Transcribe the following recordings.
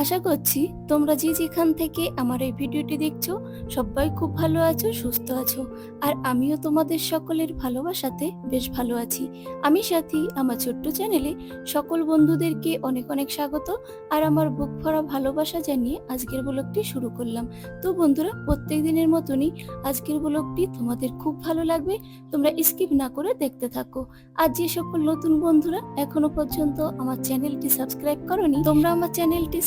আশা করছি তোমরা যে যেখান থেকে আমার এই ভিডিওটি দেখছ, সবাই খুব ভালো আছো, সুস্থ আছো। আর আমিও তোমাদের সকলের ভালোবাসাতে বেশ ভালো আছি। আমি সাথী, আমার ছোট্ট চ্যানেলে সকল বন্ধুদেরকে অনেক অনেক স্বাগত। আর আমার বুক ভরা ভালোবাসা জানিয়ে আজকের ব্লগটি শুরু করলাম। তো বন্ধুরা, প্রত্যেক দিনের মতনই আজকের ব্লগটি তোমাদের খুব ভালো লাগবে। তোমরা স্কিপ না করে দেখতে থাকো। আর যে সকল নতুন বন্ধুরা এখনও পর্যন্ত আমার চ্যানেলটি সাবস্ক্রাইব করনি, তোমরা আমার চ্যানেলটি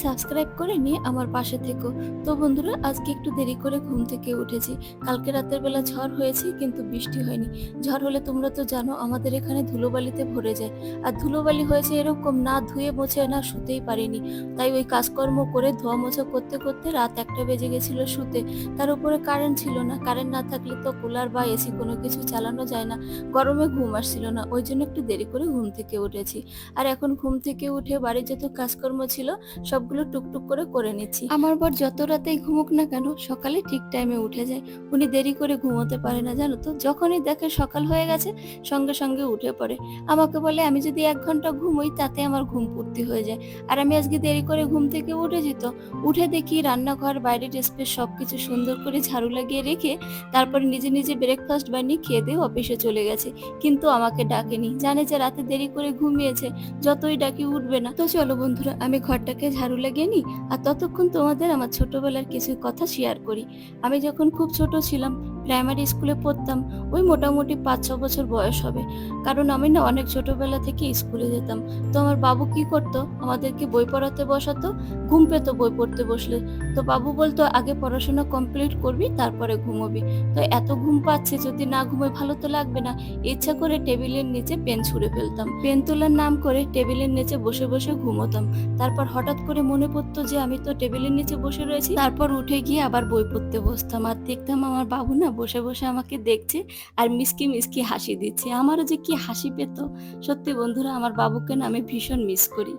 করে নিয়ে আমার পাশে থেকো। তো বন্ধুরা, আজকে একটু দেরি করে ঘুম থেকে উঠেছি। কালকে রাতের বেলা ঝড় হয়েছে, কিন্তু বৃষ্টি হয়নি। ঝড় হলে তোমরা তো জানো, আমাদের এখানে ধুলোবালিতে ভরে যায়। আর ধুলোবালি হয়েছে এরকম না ধুয়ে মোছে না শুতেই পারিনি। তাই ওই কাজকর্ম করে ধোয়া মোছা করতে করতে রাত একটা বেজে গেছিল শুতে। তার উপরে কারেন্ট ছিল না। কারেন্ট না থাকলে তো কুলার বা এসি কোনো কিছু চালানো যায় না। গরমে ঘুম আসছিল না। ওই জন্য একটু দেরি করে ঘুম থেকে উঠেছি। আর এখন ঘুম থেকে উঠে বাড়ির যত কাজকর্ম ছিল, সবগুলো টুকটুক করে করে নিচ্ছি। আমার বর যত রাতেই ঘুমুক না কেন, সকালে ঠিক টাইমে উঠে যায়। উনি দেরি করে ঘুমোতে পারে না, জানো তো? যখনই দেখে সকাল হয়ে গেছে, সঙ্গে সঙ্গে উঠে পড়ে। আমাকে বলে, আমি যদি এক ঘণ্টা ঘুমোই, তাতে আমার ঘুম পূর্তি হয়ে যায়। আর আমি আজকে দেরি করে ঘুম থেকে উঠে যেত উঠে দেখি রান্নাঘর, বাইরের স্পেস সবকিছু সুন্দর করে ঝাড়ু লাগিয়ে রেখে তারপরে নিজে নিজে ব্রেকফাস্ট বানিয়ে খেয়ে দিয়ে অফিসে চলে গেছে। কিন্তু আমাকে ডাকেনি। জানে যে রাতে দেরি করে ঘুমিয়েছে, যতই ডাকি উঠবে না। তো চলো বন্ধুরা, আমি ঘরটাকে ঝাড়ু লাগিয়ে নিই আর ততক্ষণ তোমাদের আমার ছোটবেলার কিছু কথা শেয়ার করি। আমি যখন খুব ছোট ছিলাম প্রাইমারি স্কুলে পড়তাম, ওই মোটামুটি পাঁচ ছ বছর বয়স হবে। কারণ আমি না অনেক ছোটবেলা থেকে স্কুলে যেতাম। তো আমার বাবু কি করতো? আমাদেরকে বই পড়াতে বসাতো, ঘুম পেতো বই পড়তে বসলে। তো বাবু বলতো, আগে পড়াশোনা কমপ্লিট করবি, তারপরে ঘুমোবি। তো এত ঘুম পাচ্ছে, যদি না ঘুমোই ভালো তো লাগবে না। ইচ্ছা করে টেবিলের নিচে পেন ছুঁড়ে ফেলতাম। পেন তোলার নাম করে টেবিলের নিচে বসে বসে ঘুমোতাম। তারপর হঠাৎ করে মনে পড়তো যে, আমি তো টেবিলের নিচে বসে রয়েছি। তারপর উঠে গিয়ে আবার বই পড়তে বসতাম। আর দেখতাম আমার বাবু না বসে বসে আমাকে দেখছে আর মিসকি মিসকি হাসি দিচ্ছে। আমারও যে কি হাসি পেত। সত্যি বন্ধুরা, আমার বাবুকে না আমি ভীষণ মিস করি।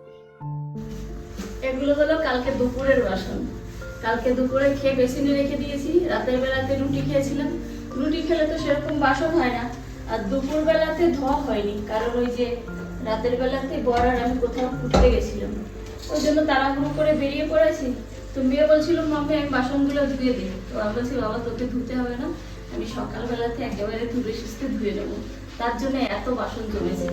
এগুলো হলো কালকে দুপুরের বাসন। কালকে দুপুরে খেয়ে বেসিনে রেখে দিয়েছি। রাতের বেলাতে রুটি খেয়েছিলাম। রুটি খেলে তো সেরকম বাসন হয় না। আর দুপুর বেলাতে ধোয়া হয়নি। কারণ ওই যে রাতের বেলাতে বর আর আমি কোথাও ঘুরতে গেছিলাম। ওই জন্য তাড়াহুড়ো করে বেরিয়ে পড়েছি। তো মেয়ে বলছিল, মাম্মি, আমি বাসনগুলো ধুয়ে দিই। তো আমি বলছি, বাবা, তোকে ধুতে হবে না। আমি সকালবেলাতে একেবারে ধুয়ে সুস্থে ধুয়ে নেব। তার জন্য এত বাসন জমেছে।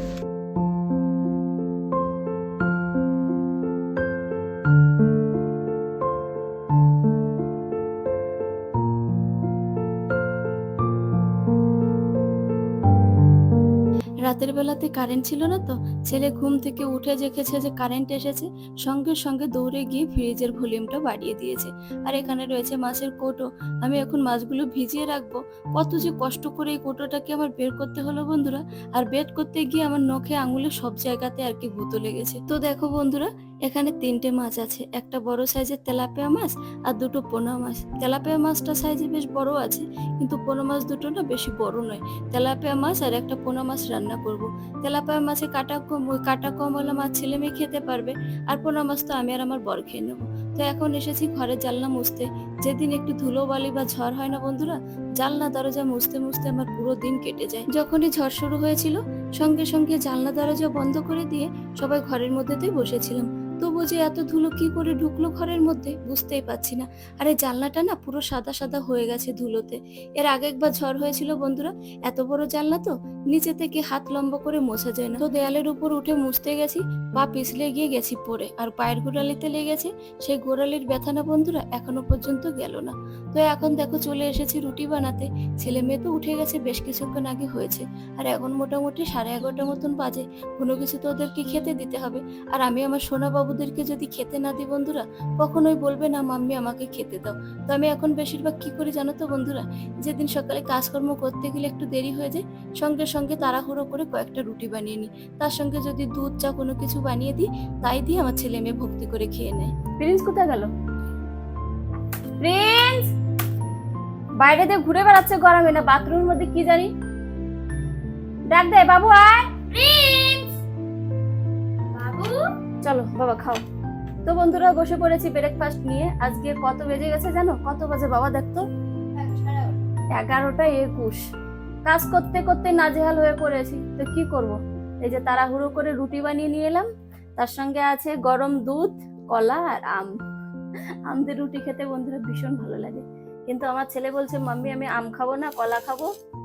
বেলাতে কারেন্ট ছিল না তো, ছেলে ঘুম থেকে উঠে দেখেছে যে কারেন্ট এসেছে, সঙ্গে সঙ্গে দৌড়ে গিয়ে ফ্রিজের ভলিউমটা বাড়িয়ে দিয়েছে। আর এখানে রয়েছে মাছের কোটো, আমি এখন মাছগুলো ভিজিয়ে রাখব। কত যে কষ্ট করে এই কোটোটাকে আমার বের করতে হলো বন্ধুরা। আর বের করতে গিয়ে আমার নখে আঙুলে সব জায়গাতে আর কি গুঁতো লেগেছে। তো দেখো বন্ধুরা এখানে তিনটে মাছ আছে। একটা বড় সাইজের তেলাপিয়া মাছ আর দুটো পোনা মাছ। তেলাপিয়া মাছটা সাইজে বেশ বড় আছে, কিন্তু পোনা মাছ দুটো না বেশি বড় নয়। তেলাপিয়া মাছ আর একটা পোনা মাছ রান্না করব। তেলাপিয়া মাছে কাটা কম, ওই কাটা কম হলে মাছ ছেলে মেয়ে খেতে পারবে, আর পোনা মাছ তো আমি আর আমার বর খেয়ে নেব। তো এখন এসেছি ঘরে জানলা মুছতে। যেদিন একটু ধুলো বালি বা ঝড় হয় না বন্ধুরা জানলা দরজা মুছতে মুছতে আমার পুরো দিন কেটে যায়। যখনই ঝড় শুরু হয়েছিল, সঙ্গে সঙ্গে জানলা দরজা বন্ধ করে দিয়ে সবাই ঘরের মধ্যেতেই বসেছিলাম। তবু যে এত ধুলো কি করে ঢুকলো ঘরের মধ্যে, বুঝতেই পারছি না। আরে জানলাটা না পুরো সাদা সাদা হয়ে গেছে ধুলোতে। এর আগে একবার ঝড় হয়েছিল বন্ধুরা, এত বড় জানলা তো, নিচে থেকে হাত লম্বা করে মোছা যায় না। তো দেয়ালের উপর উঠে মুছতে গেছি বা পিছলে গিয়ে গেছি পড়ে। আর পায়ের গোড়ালিতে লেগেছে, সেই গোড়ালির ব্যথা না বন্ধুরা, এখনও পর্যন্ত গেল না। তো এখন দেখো চলে এসেছি রুটি বানাতে। ছেলে মেয়ে তো উঠে গেছে, বেশ কিছুক্ষণ আগে হয়েছে। আর এখন মোটামুটি সাড়ে এগারোটা মতন বাজে, কোনো কিছু তো ওদেরকে খেতে দিতে হবে। আর আমি আমার সোনা বাবুদেরকে যদি খেতে না দিই বন্ধুরা কখনোই বলবে না মাম্মি আমাকে খেতে দাও। তো আমি এখন বেশিরভাগ কি করি জানো তো বন্ধুরা যেদিন সকালে কাজকর্ম করতে গেলে একটু দেরি হয়ে যায় সঙ্গে সঙ্গে তাড়াহুড়ো করে কয়েকটা রুটি বানিয়ে নিই। তার সঙ্গে যদি দুধ চা কোনো কিছু বানিয়ে দিই তাই দিয়ে আমার ছেলে মেয়ে ভক্তি করে খেয়ে নেয়। প্রিন্স কোথায় গেল? প্রিন্স! বাইরে দিয়ে ঘুরে বেড়াচ্ছে গরমে না বাথরুমের মধ্যে কি জানি? ডাক দে বাবু আয়। প্রিন্স! বাবু চলো, বাবা, খাও। তো বন্ধুরা, বসে পড়েছি ব্রেকফাস্ট নিয়ে। আজকে কত বেজে গেছে জানো? কত বাজে বাবা দেখতো এগারোটা একুশ। কাজ করতে করতে নাজেহাল হয়ে পড়েছি। তো কি করব? এই যে তাড়াহুড়ো করে রুটি বানিয়ে নিয়ে এলাম। তার সঙ্গে আছে গরম দুধ, কলা আর আম। আম দিয়ে রুটি খেতে বন্ধুরা ভীষণ ভালো লাগে। কিন্তু আমার ছেলে বলছে, মাম্মি, আমি আম খাব না, কলা খাব।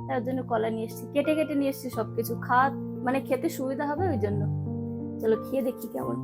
তার জন্য কলা নিয়ে এসেছি। কেটে কেটে নিয়ে এসেছি সবকিছু। খাওয়া মানে খেতে সুবিধা হবে ওই জন্য। চলো খেয়ে দেখি কেমন।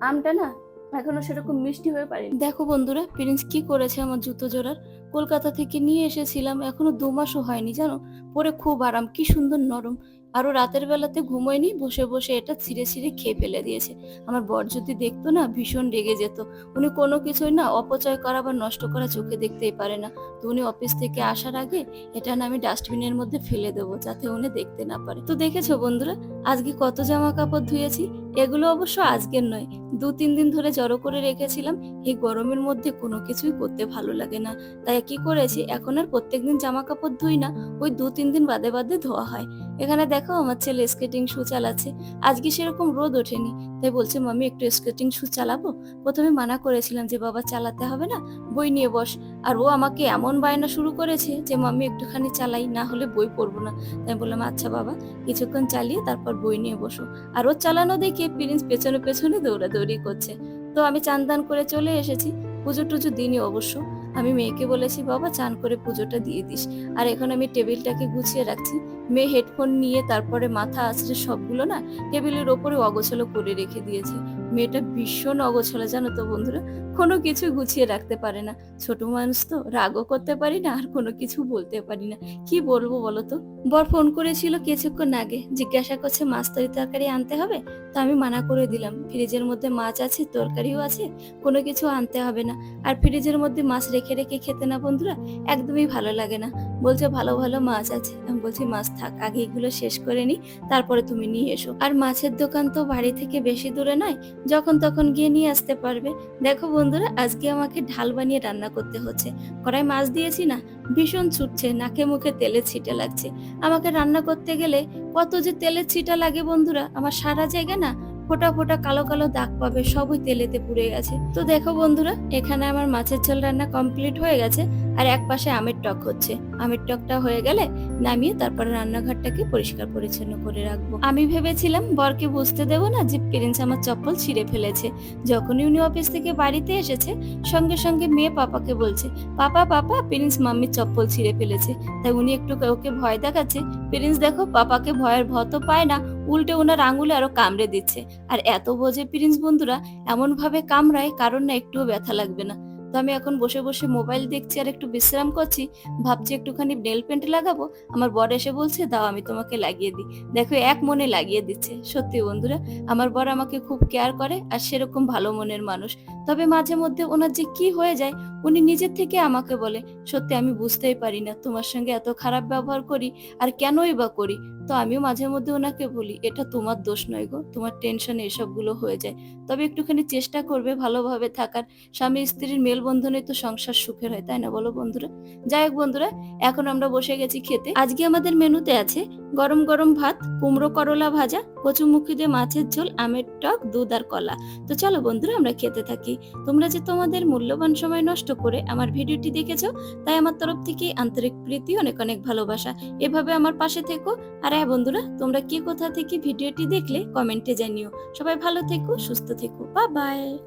আমটা না এখনও সেরকম মিষ্টি হয়ে পারেনি। দেখো বন্ধুরা, প্রিন্স কি করেছে আমার জুতো জোড়ার? কলকাতা থেকে নিয়ে এসেছিলাম, এখনও দু মাসও হয়নি, জানো? পরে খুব আরাম, কি সুন্দর নরম। আরও রাতের বেলাতে ঘুমোয়নি, বসে বসে এটা ছিঁড়ে ছিঁড়ে খেয়ে ফেলে দিয়েছে। আমার বর যদি দেখতো না, ভীষণ রেগে যেত। উনি কোনো কিছুই না অপচয় করা বা নষ্ট করা চোখে দেখতেই পারে না। তো উনি অফিস থেকে আসার আগে এটা না আমি ডাস্টবিনের মধ্যে ফেলে দেবো, যাতে উনি দেখতে না পারে। তো দেখেছ বন্ধুরা, আজকে কত জামা কাপড় ধুয়েছি? এগুলো অবশ্য আজকের নয়। দু, তিন দিন ধরে জড়ো করে রেখেছিলাম। এই গরমের মধ্যে কোনো কিছুই করতে ভালো লাগে না। তাই কি করেছি, এখন আর প্রত্যেকদিন জামা কাপড় ধুই না, ওই দু, তিন দিন বাদে বাদে ধোয়া হয়। এখানে দেখো আমার ছেলে স্কেটিং শু চালাচ্ছে। আজকে সেরকম রোদ ওঠেনি, তাই বলছে মামি একটু স্কেটিং শু চালাবো? প্রথমে মানা করেছিলাম যে, বাবা, চালাতে হবে না, বই নিয়ে বস। আর ও আমাকে এমন বায়না শুরু করেছে যে, মাম্মি, একটুখানি চালাই, না হলে বই পড়ব না। তাই বললাম আচ্ছা বাবা, কিছুক্ষণ চালিয়ে তারপর বই নিয়ে বসো। আর ওর চালানো দেখে প্রিন্স পেছনে পেছনে দৌড়াদৌড়ি করছে। তো আমি চানদান করে চলে এসেছি। পুজো টুজো দিনই অবশ্য। আমি মেয়েকে বলেছি, বাবা, চান করে পুজোটা দিয়ে দিস। আর এখন আমি টেবিলটাকে গুছিয়ে রাখছি। মেয়ে হেডফোন নিয়ে তারপরে মাথা আছড়ে সবগুলো না টেবিলের ওপরে অগোছালো করে রেখে দিয়েছে। মেয়েটা ভীষণ অগোছালো, জানো তো বন্ধুরা। কোনো কিছু গুছিয়ে রাখতে পারে না। ছোট মানুষ তো রাগও করতে পারি না, আর কোনো কিছু বলতে পারি না। কি বলব বলো তো? বর ফোন করেছিল কিছুক্ষণ আগে, জিজ্ঞাসা করছে, মাছ তরি তরকারি আনতে হবে? তো আমি মানা করে দিলাম, ফ্রিজের মধ্যে মাছ আছে, তরকারিও আছে, কোনো কিছু আনতে হবে না। আর ফ্রিজের মধ্যে মাছ রেখে রেখে খেতে না বন্ধুরা, একদমই ভালো লাগে না। বলছে, ভালো ভালো মাছ আছে। আমি বলছি, মাছ থাক, আগে এগুলো শেষ করে নি, তারপরে তুমি নিয়ে এসো। আর মাছের দোকান তো বাড়ি থেকে বেশি দূরে নয় যখন তখন গিয়ে নিয়ে আসতে পারবে। দেখো বন্ধুরা, আজকে আমাকে ঢাল বানিয়ে রান্না করতে হচ্ছে। কড়াই মাছ দিয়েছি না, ভীষণ ছুটছে, নাকে মুখে তেলের ছিটে লাগছে। আমাকে রান্না করতে গেলে কত যে তেলের ছিটা লাগে বন্ধুরা, আমার সারা জায়গা না ফোটা ফোটা কালো কালো দাগ পাবে, সবই তেলেতে পুড়ে গেছে। তো দেখো বন্ধুরা, এখানে আমার মাছের ঝোল রান্না কমপ্লিট হয়ে গেছে, আর এক পাশে আমের টক হচ্ছে। আমের টকটা হয়ে গেলে নামিয়ে তারপরে রান্নাঘরটাকে পরিষ্কার পরিচ্ছন্ন করে রাখব। আমি ভেবেছিলাম বরকে বুঝতে দেবো না যে প্রিন্স আমার চপ্পল ছিঁড়ে ফেলেছে। যখনই উনি অফিস থেকে বাড়িতে এসেছে, সঙ্গে সঙ্গে মেয়ে পাপাকে বলছে, পাপা পাপা, প্রিন্স মাম্মির চপ্পল ছিঁড়ে ফেলেছে। তাই উনি একটু ওকে ভয় দেখাচ্ছে। প্রিন্স দেখো, পাপাকে ভয়ের ভত পায় না, উল্টে ওনার আঙুলে আরও কামড়ে দিচ্ছে। আর এত বোঝে প্রিন্স বন্ধুরা এমন ভাবে কামড়ায় কারণ না একটুও ব্যথা লাগবে না। তো আমি এখন বসে বসে মোবাইল দেখছি আর একটু বিশ্রাম করছি, ভাবছি একটুখানি নেল পেন্ট লাগাবো। আমার বর এসে বলছে, দাও, আমি তোমাকে লাগিয়ে দিই। দেখো এক মনে লাগিয়ে দিচ্ছে। সত্যি বন্ধুরা, আমার বর আমাকে খুব কেয়ার করে আর সেরকম ভালো মনের মানুষ। তবে মাঝে মধ্যে ওনার যে কি হয়ে যায় উনি নিজের থেকে আমাকে বলে, সত্যি আমি বুঝতেই পারি না, তোমার সঙ্গে এত খারাপ ব্যবহার করি আর কেনই বা করি? তো আমিও মাঝে মধ্যে ওনাকে বলি, এটা তোমার দোষ নয় গো, তোমার টেনশনে এসবগুলো হয়ে যায়। তবে একটুখানি চেষ্টা করবে ভালোভাবে থাকার। স্বামী স্ত্রীর মেলবন্ধনে তো সংসার সুখের হয়, তাই না বলো বন্ধুরা? যাই হোক বন্ধুরা, এখন আমরা বসে গেছি খেতে। আজকে আমাদের মেনুতে আছে গরম গরম ভাত, কুমড়ো করলা ভাজা কচুমুখি দিয়ে মাছের ঝোল, আমের টক, দুধ আর কলা। তো চলো বন্ধুরা, আমরা খেতে থাকি। তোমরা যে তোমাদের মূল্যবান সময় নষ্ট করে আমার ভিডিওটি দেখেছ, তাই আমার তরফ থেকে আন্তরিক প্রীতি, অনেক অনেক ভালোবাসা। এভাবে আমার পাশে থেকো। আর হ্যাঁ বন্ধুরা, তোমরা কি কোথা থেকে ভিডিওটি দেখলে, কমেন্টে জানিও। সবাই ভালো থেকো, সুস্থ থেকো। বা বাই।